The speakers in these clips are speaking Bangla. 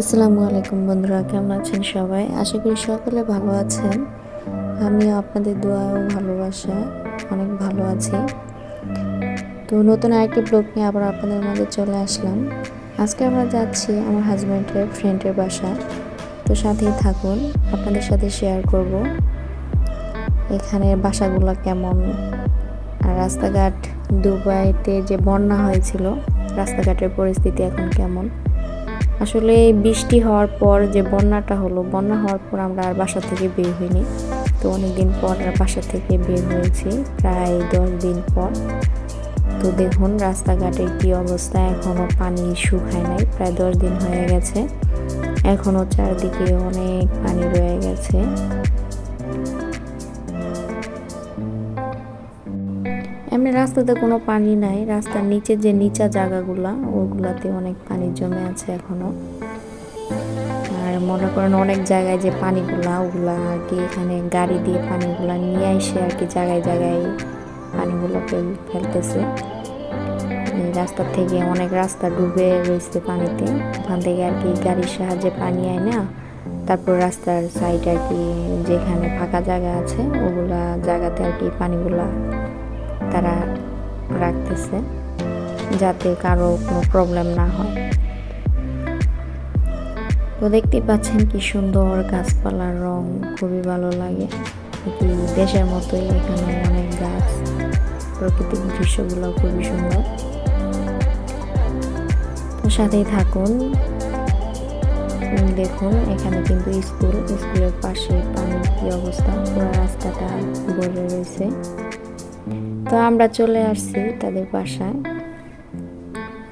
আসসালামু আলাইকুম বন্ধুরা, কেমন আছেন সবাই? আশা করি সকলে ভালো আছেন। আমিও আপনাদের দোয়া ও ভালোবাসা অনেক ভালো আছি। তো নতুন আরেকটি ব্লগ নিয়ে আবার আপনাদের মাঝে চলে আসলাম। আজকে আমরা যাচ্ছি আমার হাজব্যান্ডের ফ্রেন্ডের বাসা। তো সাথেই থাকুন, আপনাদের সাথে শেয়ার করব। এখানে বাসাগুলো কেমন? আর রাস্তাঘাট দুবাইতে যে বন্যা হয়েছিল, রাস্তাঘাটের পরিস্থিতি এখন কেমন? আসলে বৃষ্টি হওয়ার পর যে বন্যাটা হলো, বন্যা হওয়ার পর আমরা আর বাসা থেকে বের হইনি। তো অনেকদিন পর আর বাসা থেকে বের হয়েছি, প্রায় দশ দিন পর। তো দেখুন, রাস্তাঘাটের কি অবস্থা এখনও পানি শুকায় নাই, প্রায় দশ দিন হয়ে গেছে। এখনও চারদিকে অনেক পানি রয়ে গেছে। এমনি রাস্তাতে কোনো পানি নাই, রাস্তার নিচে যে নিচা জায়গাগুলা, ওগুলাতে অনেক পানি জমে আছে এখনও। আর মনে করেন অনেক জায়গায় যে পানিগুলা, ওগুলা আর কি এখানে গাড়ি দিয়ে পানিগুলা নিয়ে এসে আর কি জায়গায় জায়গায় পানিগুলো ফেলতেছে। এই রাস্তার থেকে অনেক রাস্তা ডুবে রয়েছে পানিতে। ওখান থেকে আর কি গাড়ির সাহায্যে পানি আয় না, তারপর রাস্তার সাইড আর কি যেখানে ফাঁকা জায়গা আছে, ওগুলা জায়গাতে আর কি পানিগুলা তারা রাখতেছে যাতে কারও কোনো প্রবলেম না হয়। তো দেখতে পাচ্ছেন কি সুন্দর গাছপালার রং, খুবই ভালো লাগে। কি দেশের মতোই এখানে অনেক গাছ। প্রাকৃতিক দৃশ্যগুলো খুবই সুন্দর। তো সাথেই থাকুন। দেখুন, এখানে কিন্তু স্কুল, স্কুলের পাশে পানির কি অবস্থা? পুরো রাস্তাটা ভরে রয়েছে। তো আমরা চলে আসছি তাদের বাসায়।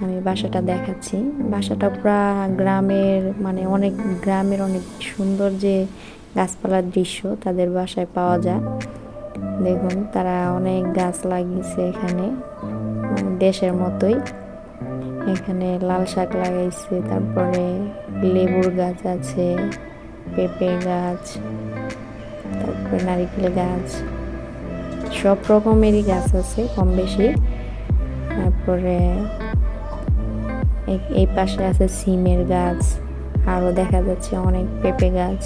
আমি বাসাটা দেখাচ্ছি। বাসাটা পুরা গ্রামের মানে অনেক গ্রামের অনেক সুন্দর যে গাছপালার দৃশ্য তাদের বাসায় পাওয়া যায়। দেখুন, তারা অনেক গাছ লাগিয়েছে এখানে মানে দেশের মতোই। এখানে লাল শাক লাগাইছে, তারপরে লেবুর গাছ আছে পেঁপে গাছ, তারপরে নারিকেল গাছ। সব রকমেরই গাছ আছে, কম বেশি। তারপরে এই পাশে আছে সিমের গাছ, আরও দেখা যাচ্ছে অনেক পেঁপে গাছ।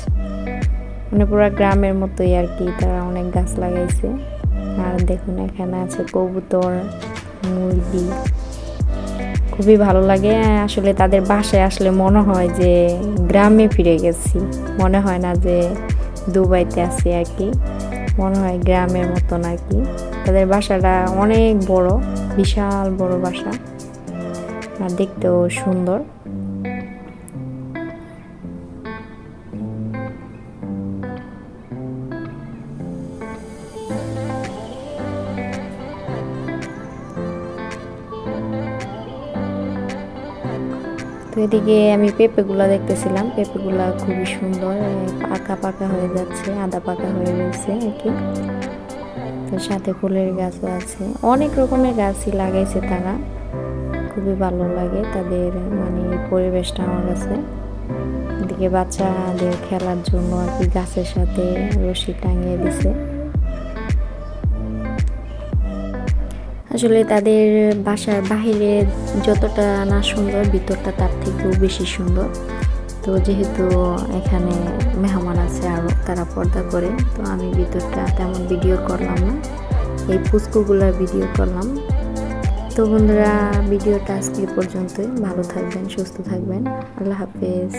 মানে পুরো গ্রামের মতোই আর কি, তারা অনেক গাছ লাগাইছে। আর দেখুন, এখানে আছে কবুতর, মুরগি। খুবই ভালো লাগে। আসলে তাদের বাসায় আসলে মনে হয় যে গ্রামে ফিরে গেছি। মনে হয় না যে দুবাইতে আছি আর কি। মনে হয় গ্রামের মতো নাকি? তাদের বাসাটা অনেক বড়, বিশাল বড় বাসা। আর দেখতেও সুন্দর। এদিকে আমি পেঁপেগুলা দেখতেছিলাম। পেঁপেগুলা খুবই সুন্দর পাকা পাকা হয়ে যাচ্ছে, আদা পাকা হয়ে রয়েছে আর কি। তো সাথে ফুলের গাছও আছে। অনেক রকমের গাছই লাগাইছে তারা। খুবই ভালো লাগে তাদের মানে পরিবেশটা আমার কাছে। এদিকে বাচ্চাদের খেলার জন্য আর কি গাছের সাথে রশি টাঙিয়ে দিছে। আসলে তাদের বাসার বাহিরে যতটা না সুন্দর, ভিতরটা তার থেকেও বেশি সুন্দর। তো যেহেতু এখানে মেহমান আছে আরও তারা পর্দা করে, তো আমি ভিতরটা তেমন ভিডিও করলাম না। এই পুষ্কুগুলোর ভিডিও করলাম। তো বন্ধুরা, ভিডিওটা আজকে পর্যন্তই। ভালো থাকবেন, সুস্থ থাকবেন। আল্লাহ হাফেজ।